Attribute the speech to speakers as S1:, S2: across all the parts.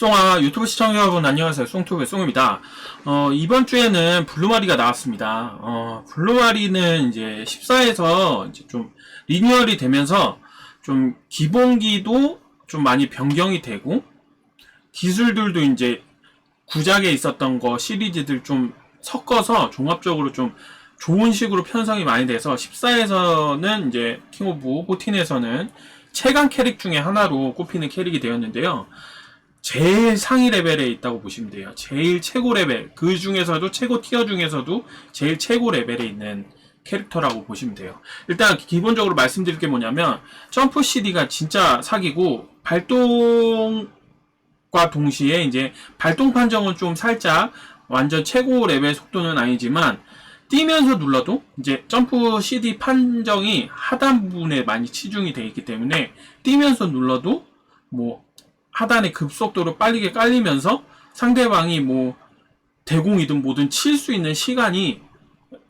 S1: 송아 유튜브 시청자 여러분 안녕하세요. 송투브의 송입니다. 어, 이번 주에는 블루마리가 나왔습니다. 어, 블루마리는 이제 14에서 이제 좀 리뉴얼이 되면서 좀 기본기도 좀 많이 변경이 되고 기술들도 이제 구작에 있었던 거 시리즈들 좀 섞어서 종합적으로 좀 좋은 식으로 편성이 많이 돼서 14에서는 이제 킹 오브 14에서는 최강 캐릭 중에 하나로 꼽히는 캐릭이 되었는데요. 제일 상위 레벨에 있다고 보시면 돼요. 제일 최고 레벨. 그 중에서도 최고 티어 중에서도 제일 최고 레벨에 있는 캐릭터라고 보시면 돼요. 일단 기본적으로 말씀드릴 게 뭐냐면 점프 CD가 진짜 사기고 발동과 동시에 이제 발동 판정은 좀 살짝 완전 최고 레벨 속도는 아니지만 뛰면서 눌러도 이제 점프 CD 판정이 하단 부분에 많이 치중이 되어 있기 때문에 뛰면서 눌러도 뭐 하단의 급속도로 빠르게 깔리면서 상대방이 뭐 대공이든 뭐든 칠 수 있는 시간이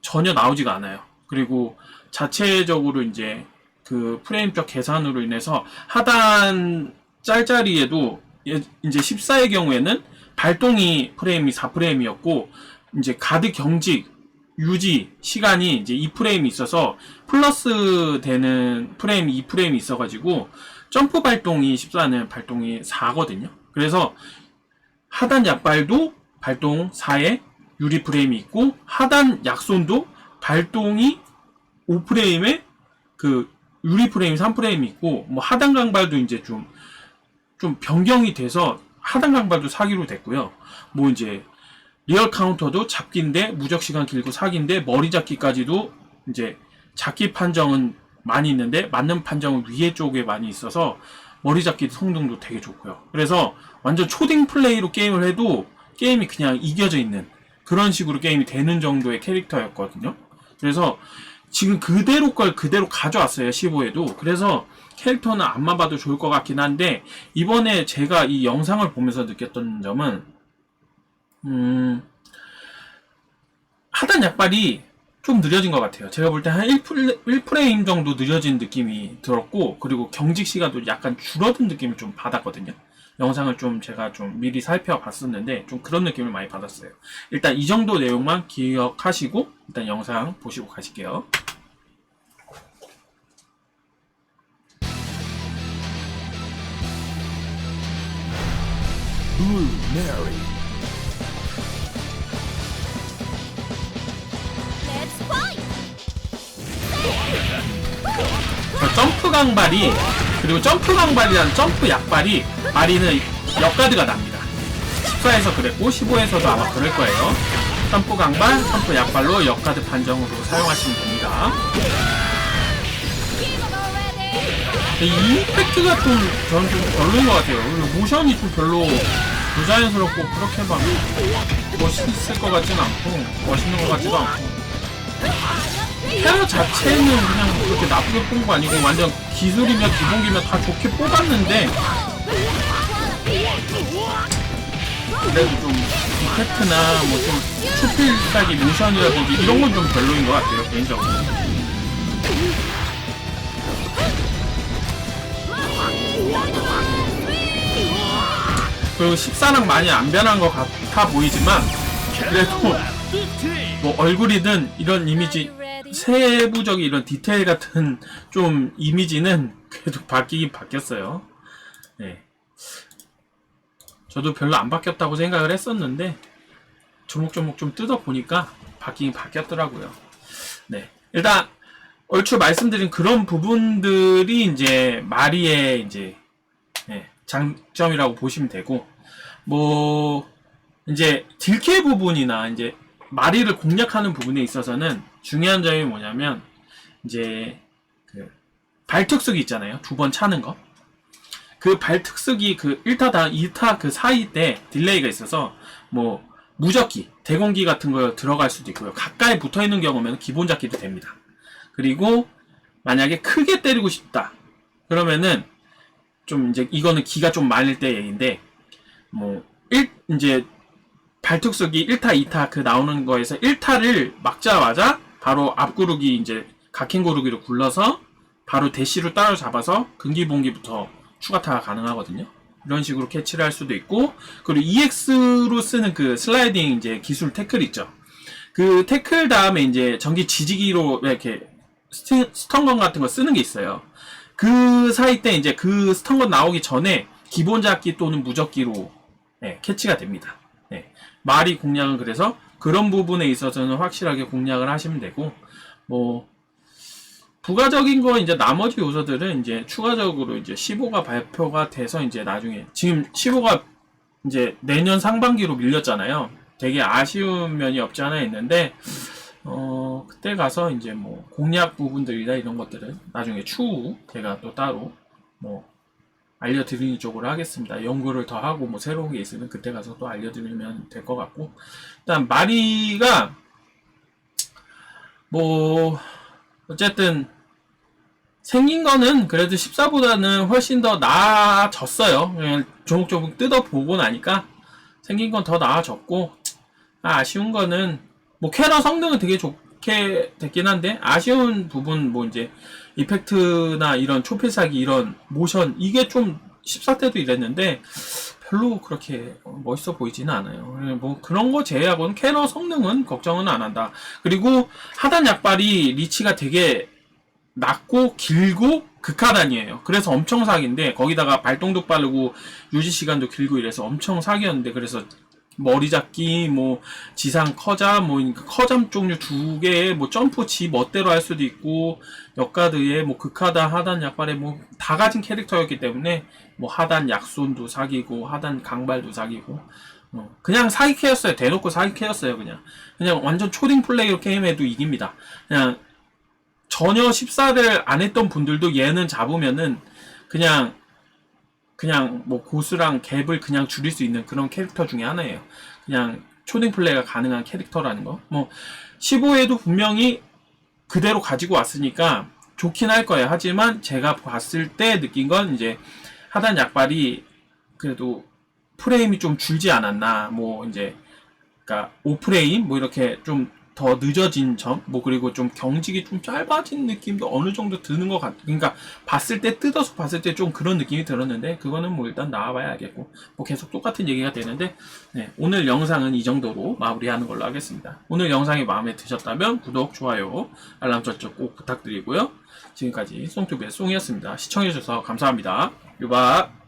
S1: 전혀 나오지가 않아요. 그리고 자체적으로 이제 그 프레임적 계산으로 인해서 하단 짤짤이에도 예- 이제 14의 경우에는 발동이 프레임이 4프레임이었고 이제 가드 경직 유지 시간이 이제 2프레임이 있어서 플러스 되는 프레임이 2프레임이 있어가지고 점프 발동이 14는 발동이 4거든요. 그래서 하단 약발도 발동 4에 유리 프레임이 있고 하단 약손도 발동이 5프레임에 그 유리 프레임 3프레임이 있고 뭐 하단 강발도 이제 좀좀 변경이 돼서 하단 강발도 사기로 됐고요. 뭐 이제 리얼 카운터도 잡기인데 무적 시간 길고 사기인데 머리 잡기까지도 이제 잡기 판정은 많이 있는데 맞는 판정은 위에 쪽에 많이 있어서 머리 잡기 성능도 되게 좋고요. 그래서 완전 초딩 플레이로 게임을 해도 게임이 그냥 이겨져 있는 그런 식으로 게임이 되는 정도의 캐릭터였거든요. 그래서 지금 그대로 걸 그대로 가져왔어요. 15에도. 그래서 캐릭터는 안만 봐도 좋을 것 같긴 한데 이번에 제가 이 영상을 보면서 느꼈던 점은 음, 하단 약발이 좀 느려진 것 같아요. 제가 볼 때 한 1프레임 정도 느려진 느낌이 들었고, 그리고 경직 시간도 약간 줄어든 느낌을 좀 받았거든요. 영상을 좀 제가 좀 미리 살펴봤었는데, 좀 그런 느낌을 많이 받았어요. 일단 이 정도 내용만 기억하시고, 일단 영상 보시고 가실게요.
S2: Blue.
S1: 점프 강발이, 그리고 점프 강발이랑 점프 약발이, 마리는 역가드가 납니다. 14에서 그랬고, 15에서도 아마 그럴 거예요. 점프 강발, 점프 약발로 역가드 판정으로 사용하시면 됩니다. 이 임팩트가 좀 저는 좀 별로인 것 같아요. 모션이 좀 별로 부자연스럽고 그렇게 막 멋있을 것 같지는 않고 멋있는 것 같지도 않고 캐러 자체는 그냥 그렇게 나쁘게 뽑은 거 아니고 완전 기술이며 기본기며 다 좋게 뽑았는데 그래도 좀 임팩트나 뭐좀 수필따기 모션이라든지 이런 건 좀 별로인 것 같아요 개인적으로. 그리고 식사랑 많이 안 변한 것 같아 보이지만 그래도 뭐 얼굴이든 이런 이미지 세부적인 이런 디테일 같은 좀 이미지는 그래도 바뀌긴 바뀌었어요. 네. 저도 별로 안 바뀌었다고 생각을 했었는데 조목조목 좀 뜯어 보니까 바뀌긴 바뀌었더라고요. 네. 일단 얼추 말씀드린 그런 부분들이 이제 마리의 이제 네, 장점이라고 보시면 되고 뭐 이제 딜킬 부분이나 이제 마리를 공략하는 부분에 있어서는 중요한 점이 뭐냐면 이제 그 발특수기 있잖아요. 두 번 차는 거. 그 발특수기 그 1타당 2타 그 사이 때 딜레이가 있어서 뭐 무적기 대공기 같은 거 들어갈 수도 있고요. 가까이 붙어 있는 경우면 기본 잡기도 됩니다. 그리고 만약에 크게 때리고 싶다. 그러면은 좀 이제 이거는 기가 좀 많을 때 얘기인데 뭐 1, 이제 발특수기 1타, 2타 그 나오는 거에서 1타를 막자마자 바로 앞구르기 이제 각힌 고르기로 굴러서 바로 대시로 따라잡아서 근기봉기부터 추가타가 가능하거든요. 이런 식으로 캐치를 할 수도 있고 그리고 EX로 쓰는 그 슬라이딩 이제 기술 태클 있죠. 그 태클 다음에 이제 전기 지지기로 이렇게 스턴건 같은 거 쓰는 게 있어요. 그 사이 때 이제 그 스턴건 나오기 전에 기본 잡기 또는 무적기로 네, 캐치가 됩니다. 네. 말이 공략은 그래서 그런 부분에 있어서는 확실하게 공략을 하시면 되고 뭐 부가적인 거 이제 나머지 요소들은 이제 추가적으로 이제 15가 발표가 돼서 이제 나중에 지금 15가 이제 내년 상반기로 밀렸잖아요. 되게 아쉬운 면이 없지 않아 있는데 어 그때 가서 이제 뭐 공략 부분들이나 이런 것들은 나중에 추후 제가 또 따로 뭐 알려드리는 쪽으로 하겠습니다. 연구를 더 하고 뭐 새로운 게 있으면 그때 가서 또 알려드리면 될 것 같고 일단 마리가 뭐 어쨌든 생긴 거는 그래도 14보다는 훨씬 더 나아졌어요. 조목조목 뜯어보고 나니까 생긴 건 더 나아졌고 아, 아쉬운 거는 뭐 캐러 성능은 되게 좋 게 됐긴 한데 아쉬운 부분 뭐 이제 이펙트나 이런 초필사기 이런 모션 이게 좀 14때도 이랬는데 별로 그렇게 멋있어 보이지는 않아요. 뭐 그런 거 제외하고는 캐러 성능은 걱정은 안 한다. 그리고 하단 약발이 리치가 되게 낮고 길고 극하단이에요. 그래서 엄청 사기인데 거기다가 발동도 빠르고 유지 시간도 길고 이래서 엄청 사기였는데 그래서 머리 잡기 뭐 지상 커자 뭐 그러니까 커잠 종류 두 개에 뭐 점프 지 멋대로 할 수도 있고 역가드에 뭐 극하단 하단 약발에 뭐 다 가진 캐릭터였기 때문에 뭐 하단 약손도 사기고 하단 강발도 사기고 어, 그냥 사기캐였어요. 대놓고 사기캐였어요 그냥. 그냥 완전 초딩 플레이로 게임해도 이깁니다. 그냥 전혀 14를 안 했던 분들도 얘는 잡으면은 그냥 그냥 뭐 고수랑 갭을 그냥 줄일 수 있는 그런 캐릭터 중에 하나예요. 그냥 초딩 플레이가 가능한 캐릭터라는 거. 뭐 15에도 분명히 그대로 가지고 왔으니까 좋긴 할 거예요. 하지만 제가 봤을 때 느낀 건 이제 하단 약발이 그래도 프레임이 좀 줄지 않았나. 뭐 이제 그러니까 5프레임 뭐 이렇게 좀 더 늦어진 점, 뭐 그리고 좀 경직이 좀 짧아진 느낌도 어느 정도 드는 것 같. 그러니까 봤을 때 뜯어서 봤을 때 좀 그런 느낌이 들었는데 그거는 뭐 일단 나와봐야 알겠고 뭐 계속 똑같은 얘기가 되는데 네, 오늘 영상은 이 정도로 마무리하는 걸로 하겠습니다. 오늘 영상이 마음에 드셨다면 구독, 좋아요, 알람 설정 꼭 부탁드리고요. 지금까지 송투비의 송이었습니다. 시청해주셔서 감사합니다. 유바.